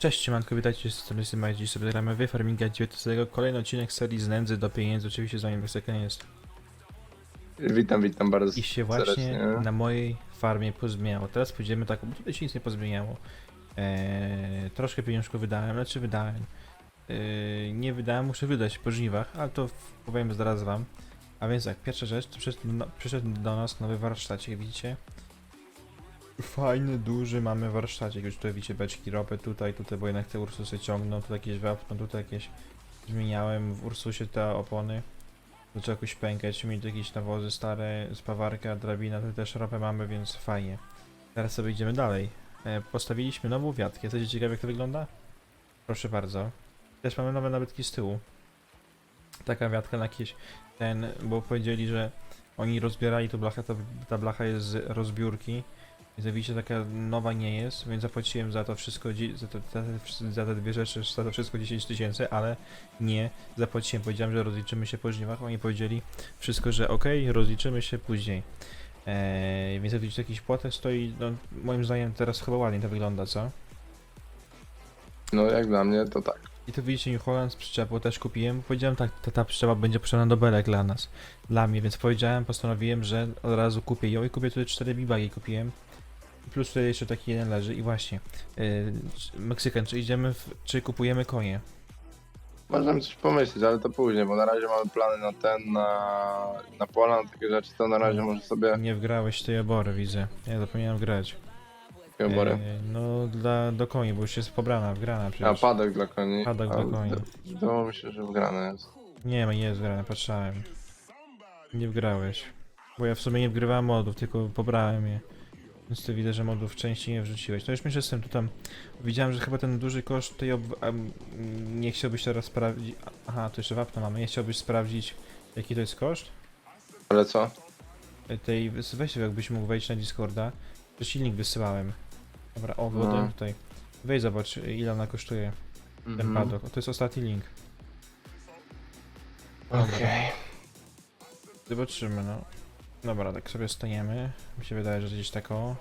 Cześć, siemanko, witajcie z strony Syma, dziś sobie gramy w Farminga 19, kolejny odcinek serii z nędzy do pieniędzy, oczywiście z wami jest. Witam, witam bardzo I się właśnie serdecznie. na mojej farmie pozmieniało. Teraz pójdziemy tak, bo tutaj się nic nie pozmieniało. Eee, troszkę pieniążków wydałem, znaczy wydałem. Eee, nie wydałem, muszę wydać po żniwach, ale to powiem zaraz wam. A więc tak, pierwsza rzecz, to przyszedł, no, przyszedł do nas nowy warsztacik, widzicie? Fajny, duży mamy warsztacik, już tutaj widzicie beczki ropy, tutaj, tutaj, bo jednak te Ursusy ciągną, tu jakieś wapno, tutaj jakieś zmieniałem w Ursusie te opony. Tu trzeba jakoś pękać, mieć jakieś nawozy stare, spawarka, drabina, tu też ropę mamy, więc fajnie. Teraz sobie idziemy dalej. E, postawiliśmy nową wiatkę, jesteście ciekawi jak to wygląda? Proszę bardzo. Też mamy nowe nabytki z tyłu. Taka wiatka na jakieś ten, bo powiedzieli, że oni rozbierali tą blachę, ta, ta blacha jest z rozbiórki. Jak widzicie taka nowa nie jest, więc zapłaciłem za to wszystko, dzi- za, to, za, te, za te dwie rzeczy, za to wszystko 10 tysięcy, ale nie zapłaciłem. Powiedziałem, że rozliczymy się po żniwach, oni powiedzieli wszystko, że ok, rozliczymy się później. Eee, więc jak widzicie jakiś płatek stoi, no moim zdaniem teraz chyba ładnie to wygląda, co? No jak dla mnie to tak. I tu widzicie New Holland z przyczepą też kupiłem. Powiedziałem tak, ta, ta przyczepa będzie potrzebna do belek dla nas, dla mnie, więc powiedziałem, postanowiłem, że od razu kupię ją i kupię tutaj 4 bibagi kupiłem. Plus tutaj jeszcze taki jeden leży i właśnie. Yy, Meksykan, czy idziemy, w, czy kupujemy konie? Możemy coś pomyśleć, ale to później, bo na razie mamy plany na ten, na, na pola, na takie rzeczy, to na razie może sobie Nie wgrałeś tej obory, widzę. Ja zapomniałem grać. obory. Yy, no dla, do koni, bo już jest pobrana, wgrana A przecież. padek dla koni. Paddock A, dla koni. z- Wydawało mi się, że wgrane jest. Nie ma, nie jest grane, patrzałem. Nie wgrałeś. Bo ja w sumie nie wgrywałem modów, tylko pobrałem je. Więc tu widzę, że modów częściej nie wrzuciłeś. To już myślę z tym, tu tam widziałem, że chyba ten duży koszt tej ob... nie chciałbyś teraz sprawdzić... Aha, tu jeszcze wapno mamy. Nie chciałbyś sprawdzić, jaki to jest koszt? Ale co? E, Tej, weź jakbyś mógł wejść na Discorda. To silnik wysyłałem. Dobra, o, No. tutaj. Weź zobacz, ile ona kosztuje, ten Mhm. padok. O, to jest ostatni link. Okej. Zobaczymy, no. Dobra, tak sobie staniemy. Mi się wydaje, że gdzieś tak o.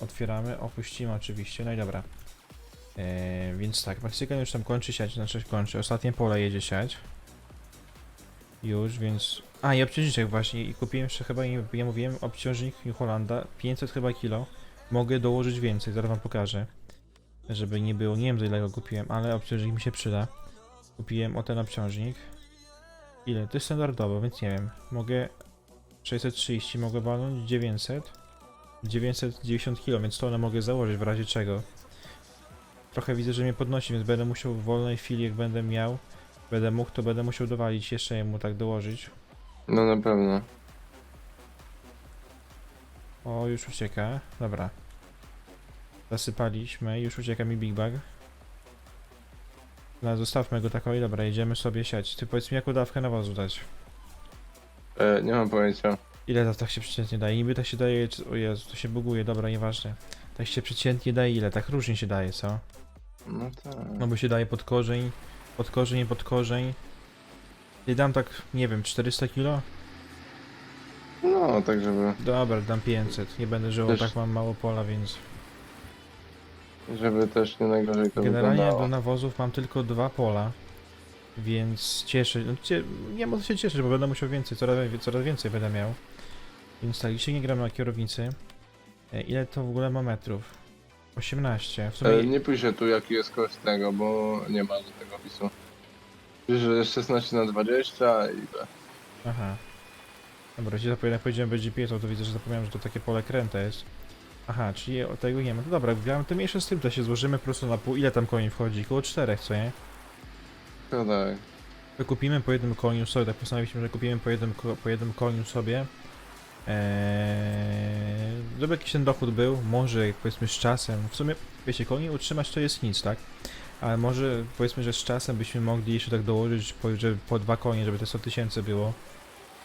Otwieramy, opuścimy oczywiście. No i dobra. Eee, więc tak, Meksykan już tam kończy siać, znaczy kończy. Ostatnie pole jedzie siać. Już, więc... A, i obciążniczek właśnie. I kupiłem jeszcze chyba, ja mówiłem, obciążnik New Hollanda. 500 chyba kilo. Mogę dołożyć więcej, zaraz wam pokażę. Żeby nie było, nie wiem za ile go kupiłem, ale obciążnik mi się przyda. Kupiłem o ten obciążnik. Ile? To jest standardowo, więc nie wiem. Mogę 630, mogę walnąć 900. 990 kg, więc to one mogę założyć w razie czego. Trochę widzę, że mnie podnosi, więc będę musiał w wolnej chwili, jak będę miał, będę mógł, to będę musiał dowalić, jeszcze jemu tak dołożyć. No na pewno. O, już ucieka. Dobra. Zasypaliśmy, już ucieka mi Big Bag. No, zostawmy go tak, oj, dobra, jedziemy sobie siać. Ty powiedz mi, jaką dawkę nawozu dać? E, nie mam pojęcia. Ile to tak się przeciętnie daje? Niby tak się daje, czy- o Jezu, to się buguje, dobra, nieważne. Tak się przeciętnie daje ile? Tak różnie się daje, co? No tak. No bo się daje pod korzeń, pod korzeń pod korzeń. I dam tak, nie wiem, 400 kilo? No, tak żeby, Dobra, dam 500. Nie będę żył, Też- tak mam mało pola, więc... żeby też nie najgorzej to Generalnie wyglądało. do nawozów mam tylko dwa pola. Więc cieszę, no cie, nie mogę się cieszyć, bo będę musiał więcej, coraz, coraz więcej będę miał. Więc tak, dzisiaj nie gram na kierownicy. E, Ile to w ogóle ma metrów? 18. W sumie E, nie piszę tu jaki jest koszt tego, bo nie ma żadnego opisu. Pisze, że jest 16 na 20 i ile. Aha. Dobra, ci zapomniałem, powiedziałem będzie pietą, to widzę, że zapomniałem, że to takie pole kręta jest. Aha, czyli o tego nie ma. No dobra, grałem to mniejsze z tym, to się złożymy po prostu na pół. Ile tam koni wchodzi? Koło czterech, co nie? Tak. To kupimy po jednym koniu sobie, tak postanowiliśmy, że kupimy po jednym, po jednym koniu sobie. Eee, żeby jakiś ten dochód był, może powiedzmy z czasem, w sumie wiecie, koni utrzymać to jest nic, tak? Ale może powiedzmy, że z czasem byśmy mogli jeszcze tak dołożyć po, że po dwa konie, żeby te 100 tysięcy było.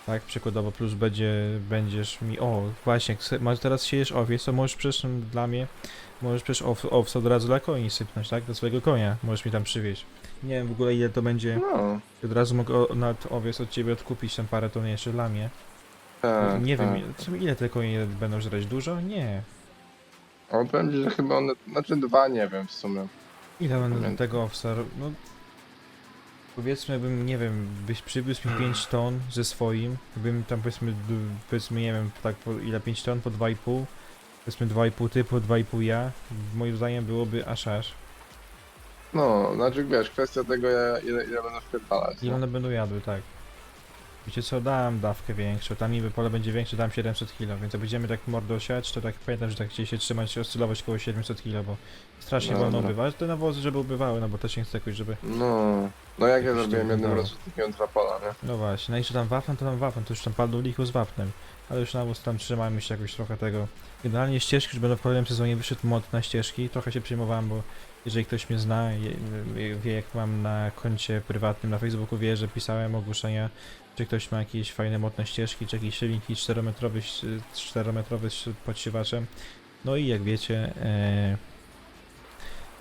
Tak, przykładowo, plus będzie, będziesz mi, o właśnie, masz teraz siejesz owiec, to możesz przecież dla mnie, możesz przecież ow, owca od razu dla koni sypnąć, tak? Do swojego konia, możesz mi tam przywieźć. Nie wiem w ogóle ile to będzie. No, Od razu mogę o- nad owiec od ciebie odkupić tam parę ton jeszcze dla mnie. tak. nie tak. wiem, ile te konie będą żreć? Dużo? Nie. O, powiem ci, że chyba one, znaczy dwa nie wiem w sumie. Ile będę Pamiętam. tego owsa ro- no Powiedzmy, jakbym, nie wiem, byś przywiózł mi 5 ton ze swoim, jakbym tam powiedzmy, powiedzmy, nie wiem, tak, po ile 5 ton, po 2,5, powiedzmy 2,5 ty, po 2,5 ja, moim zdaniem byłoby aż aż. No, znaczy wiesz, kwestia tego ja- ile, ile będę wpierdalać. Ile nie? one będą jadły, tak. Wiecie co, dam dawkę większą, tam niby pole będzie większe, dam 700 kg, więc jak będziemy tak mordo siać, to tak pamiętam, że tak chcieli się trzymać, oscylować koło 700 kg, bo strasznie Dobra. wolno ubywa, te nawozy, żeby ubywały, no bo też nie chcę jakoś, żeby... No, no jak ja zrobiłem jednym razu takiego trapola, nie? No właśnie, no i jeszcze tam waflen, to tam waflen, to już tam padł lichu z wapnem, ale już nawóz tam trzymajmy się jakoś trochę tego. Generalnie ścieżki, już będą w kolejnym sezonie wyszedł mod na ścieżki, trochę się przejmowałem, bo jeżeli ktoś mnie zna, wie jak mam na koncie prywatnym na Facebooku, wie, że pisałem ogłoszenia, czy ktoś ma jakieś fajne mod na ścieżki, czy jakieś linki 4-metrowy, 4-metrowy z podsiwaczem. No i jak wiecie, e,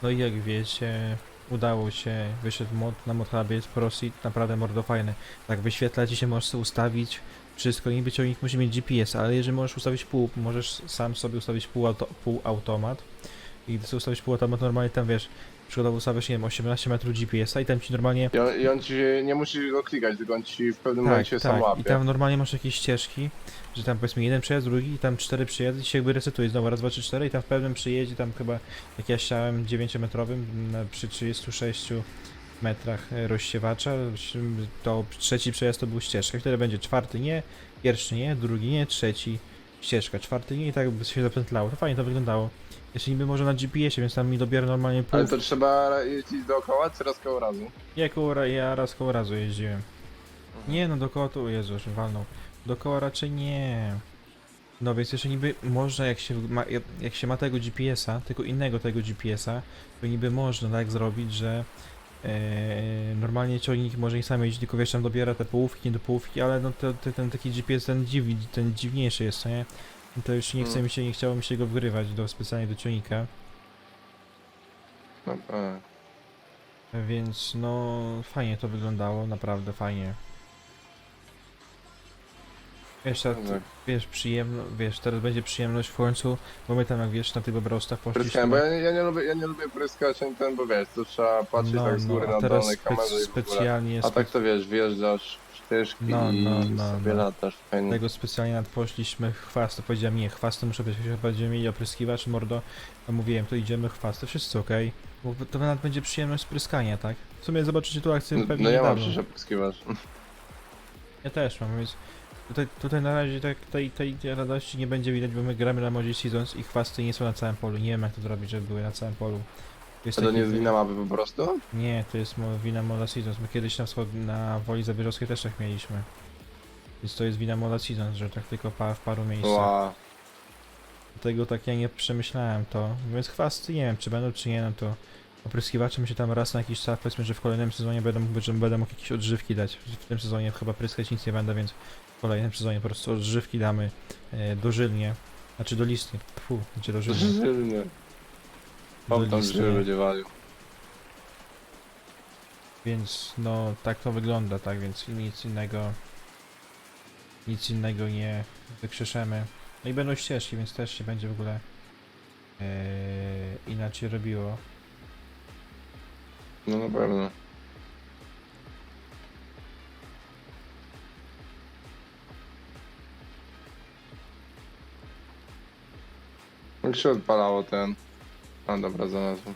no i jak wiecie, udało się, wyszedł mod na Modhubie, Prosit, naprawdę mordo fajny. Tak, wyświetla ci się, możesz ustawić wszystko, niby ciągnik musi mieć GPS, ale jeżeli możesz ustawić pół, możesz sam sobie ustawić pół, auto, pół i gdy sobie ustawisz automat, normalnie tam wiesz, przykładowo ustawiasz, nie wiem, 18 metrów GPS-a i tam ci normalnie I on, I on ci nie musisz go klikać, tylko on ci w pewnym tak, momencie sam tak. łapie. I tam normalnie masz jakieś ścieżki, że tam powiedzmy jeden przejazd, drugi i tam cztery przyjazdy i się jakby resetuje znowu raz, dwa, trzy, cztery i tam w pewnym przyjeździe tam chyba jak ja chciałem 9-metrowym na, przy 36 metrach e, rozsiewacza, to trzeci przejazd to był ścieżka, wtedy będzie czwarty nie, pierwszy nie, drugi nie, trzeci ścieżka, czwarty nie i tak by się zapętlało. To fajnie to wyglądało. Jeszcze niby może na GPS-ie, więc tam mi dobiera normalnie pół. Ale to trzeba jeździć dookoła, czy raz koło razu? Ja, koło, ra- ja raz koło razu jeździłem. Nie no, dookoła to, o Jezu, już walnął. Dookoła raczej nie. No więc jeszcze niby można, jak się ma, jak- jak się ma tego GPS-a, tylko innego tego GPS-a, to niby można tak zrobić, że e, normalnie ciągnik może i sam jeździć, tylko wiesz, tam dobiera te połówki, nie do połówki, ale no to, to, ten taki GPS, ten, dziw, ten dziwniejszy jest, nie? I to już nie chce Mm. mi się, nie chciało mi się go wgrywać do, specjalnie do ciągnika. No, e. Więc no fajnie to wyglądało, naprawdę fajnie. Wiesz, tak, tak. wiesz, przyjemno, wiesz, teraz będzie przyjemność w końcu, bo my tam jak wiesz na tych obrostach Pryskałem, bo poszliśmy. ja, ja, nie lubię, ja nie lubię pryskać ani ten, bo wiesz, to trzeba patrzeć No, tak z góry no, na a teraz kamerze spec- i w ogóle. specjalnie A tak to wiesz, wjeżdżasz w ścieżki No, i no, no, sobie no. latasz fajnie. tego specjalnie nad poszliśmy chwast, to powiedziałem nie, chwasty muszę być, będziemy mieli opryskiwacz, mordo, to mówiłem, to idziemy chwasty, wszyscy okej, bo to nawet będzie przyjemność spryskania, tak? W sumie zobaczycie tu akcję No, pewnie no ja mam niedawno. przecież pryskiwasz. Ja też mam, więc tutaj, tutaj na razie tak, tej, tej radości nie będzie widać, bo my gramy na modzie Seasons i chwasty nie są na całym polu. Nie wiem jak to zrobić, żeby były na całym polu. Jest to taki nie jest wina mapy po prostu? Nie, to jest wina Moda Seasons. My kiedyś na wschod, na Woli Zawierzowskiej też tak mieliśmy. Więc to jest wina Moda Seasons, że tak tylko pa, w paru miejscach. Ła. Dlatego tak ja nie przemyślałem to. Więc chwasty nie wiem, czy będą, czy nie, no to opryskiwacze mi się tam raz na jakiś czas, powiedzmy, że w kolejnym sezonie będę mógł, że będę mógł jakieś odżywki dać. W tym sezonie chyba pryskać nic nie będę, więc w kolejnym sezonie po prostu odżywki damy e, dożylnie. Znaczy do listy. Fu, gdzie dożylnie? Żylny. On tam listy. żyły będzie walił. Więc no tak to wygląda, tak więc nic innego nic innego nie wykrzeszemy. No i będą ścieżki, więc też się będzie w ogóle e, inaczej robiło. No na pewno. Jak się odpalało ten... A dobra, znalazłem.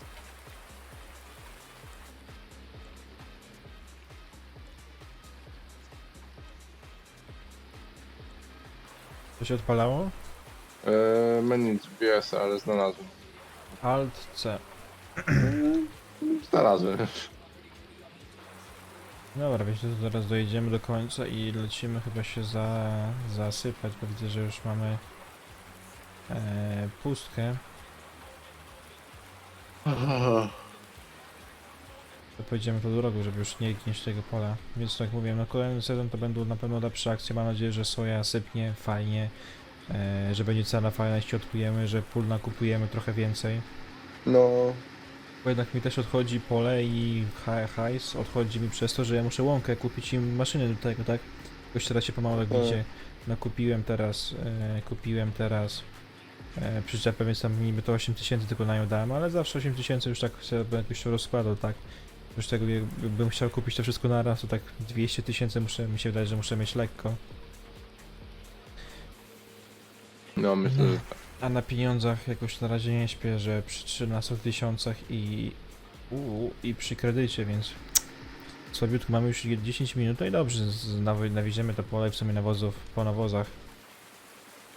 To się odpalało? Eee, menu GPS, ale znalazłem. Alt C. Znalazłem. Dobra, wiecie, to zaraz dojedziemy do końca i lecimy chyba się za, zasypać, bo widzę, że już mamy e, pustkę. To pojedziemy tą drogą, żeby już nie gnieść tego pola. Więc tak mówię, no kolejny sezon to będą na pewno lepsze akcje. Mam nadzieję, że soja sypnie fajnie, e, że będzie cena fajna, jeśli odkujemy, że pól nakupujemy trochę więcej. No... Bo jednak mi też odchodzi pole i ha- hajs odchodzi mi przez to, że ja muszę łąkę kupić im maszyny do tego, tak? Jakoś teraz się pomału jak Tak. nakupiłem teraz, e, kupiłem teraz e, przyczepę, więc tam niby to 8000 tylko na nią dałem, ale zawsze 8000 już tak sobie jakoś rozkładał, tak. Już tego jakbym chciał kupić to wszystko na raz, to tak 200 tysięcy muszę, mi się wydaje, że muszę mieć lekko. No myślę, że tak. A na pieniądzach jakoś na razie nie śpię, że przy 13 tysiącach i, i przy kredycie, więc słabiutko mamy już 10 minut, no i dobrze, nawieziemy to pole w sumie nawozów, po nawozach.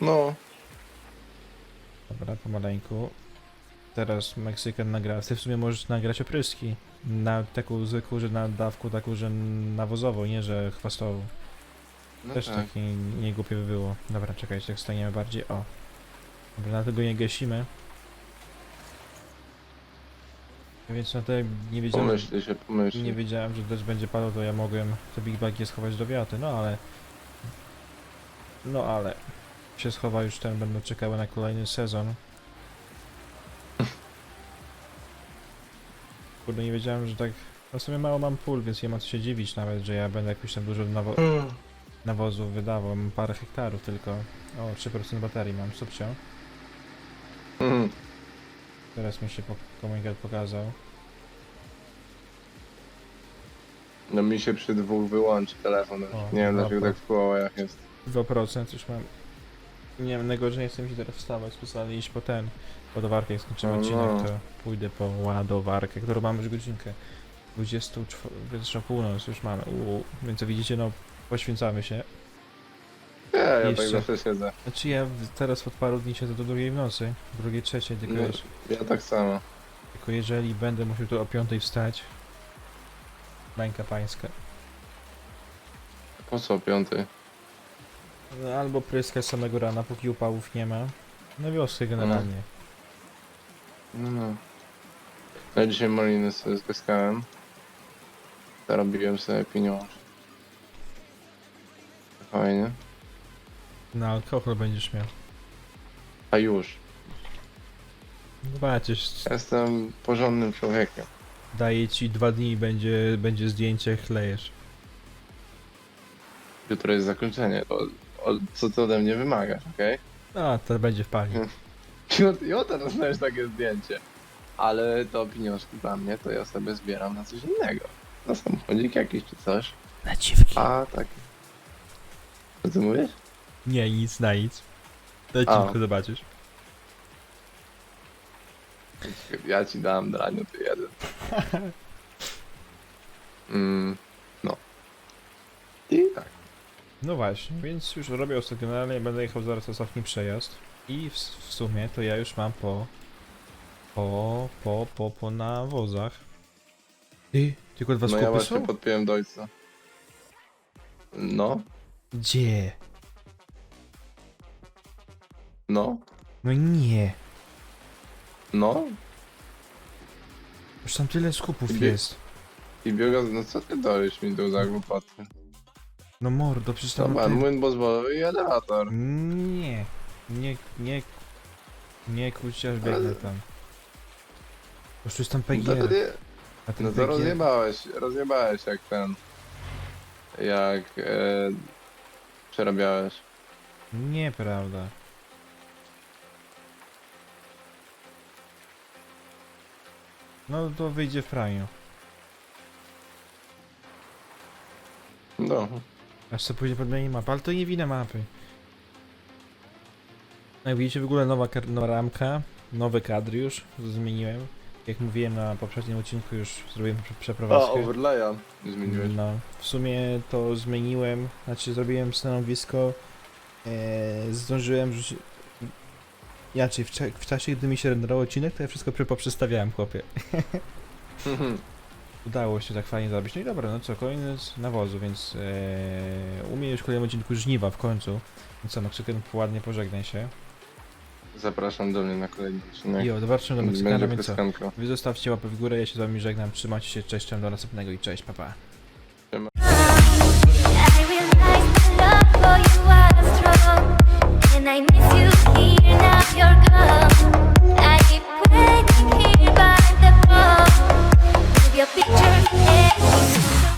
No, Dobra, pomaleńku. Teraz Meksykan nagra. Ty w sumie możesz nagrać opryski. Na taką zwykłą, że na dawku taką, że nawozową, nie że chwastową. no Też tak. takie niegłupie by było. Dobra, czekajcie, tak staniemy bardziej. O. Dobra, dlatego nie gasimy. Więc na jak nie wiedziałem, Pomyśli się, pomyśli. nie wiedziałem, że też będzie padał, to ja mogłem te big bagi schować do wiaty, no ale... No ale... Się schowa już ten, będą czekały na kolejny sezon. Kurde, nie wiedziałem, że tak... No w sumie mało mam pól, więc nie ma co się dziwić nawet, że ja będę jakoś tam dużo nawo Mm. nawozów wydawał. Mam parę hektarów tylko. O, 3% baterii mam, subcio. Mm. Teraz mi się po komunikat pokazał. No mi się przy dwóch wyłączy telefon. O, nie wiem dobra. dlaczego tak w kołach jest. 2% już mam. Nie wiem, najgorzej nie chcę mi się teraz wstawać, specjalnie iść po ten. Ładowarkę, jak skończymy No, odcinek, no. to pójdę po ładowarkę, którą mamy już godzinkę. 24, wyższa północ już mamy. Uuu, więc jak widzicie, no poświęcamy się. Nie, ja Jeszcze. tak zawsze siedzę. Znaczy ja w- teraz od paru dni siedzę do drugiej w nocy, drugiej, trzeciej, tylko, No. wiesz, Ja tak samo. tylko jeżeli będę musiał tu o piątej wstać, bańka pańska. Po co piąty? No, albo pryskać samego rana, póki upałów nie ma. Na wioskę generalnie. No, no. Ja dzisiaj maliny sobie zyskałem. Zarobiłem sobie pieniądze. Fajnie. Na alkohol będziesz miał. A już. Zobaczysz, Jestem porządnym człowiekiem. daję ci dwa dni i będzie, będzie zdjęcie, chlejesz. Jutro jest zakończenie. O, o, co ty ode mnie wymagasz, okej? A, to będzie w pali. Okay? Jutro dostajesz takie zdjęcie. Ale to pieniążki dla mnie, to ja sobie zbieram na coś innego. Na samochodzik jakiś czy coś. Na dziwki. A, tak. Co ty mówisz? Nie, nic na nic. Daj A. ci zobaczysz. Ja ci dam draniu, ty jeden. Mm, no. I tak. No właśnie, więc już robię ostatnio, generalnie będę jechał zaraz ostatni przejazd. I w, w sumie to ja już mam po... Po, po, po, po nawozach. Ty, tylko dwa No ja skupy właśnie są? podpiąłem do ojca. No, Gdzie? No, No nie. no. Już tam tyle skupów Gdzie? jest. I biogaz, no co ty dolisz mi tu za głupoty? No mordo, przecież tam... Dobra, ty- młyn bozwolowy i elewator. Nie, nie, nie, nie kłóćcie aż biegnę Ale- tam. Już tam No to, nie, a ten no to PG... rozjebałeś, rozjebałeś jak ten. Jak e, przerabiałeś. Nieprawda. No to wyjdzie w praniu. No, Aż co pójdzie podmieni mapy, ale to nie wina mapy. Jak widzicie w ogóle nowa, nowa ramka, nowe kadry już zmieniłem. Jak mówiłem na poprzednim odcinku już zrobiłem prze- a przeprowadzkę. overlaya zmieniłeś. No, w sumie to zmieniłem, znaczy zrobiłem stanowisko, e, zdążyłem ja, czyli w, w czasie, gdy mi się renderował odcinek, to ja wszystko poprzestawiałem, chłopie. Udało się tak fajnie zrobić. No i dobra, no co, kolejny z nawozu, więc yy, u mnie już w kolejnym odcinku żniwa w końcu. Więc co, Meksykyn, ładnie pożegnaj się. Zapraszam do mnie na kolejny odcinek. Jo, zobaczymy do Meksykana, Będzie więc co, wy zostawcie łapę w górę, ja się z wami żegnam, trzymajcie się, cześć, cześć, do następnego i cześć, papa. and I miss you. your beat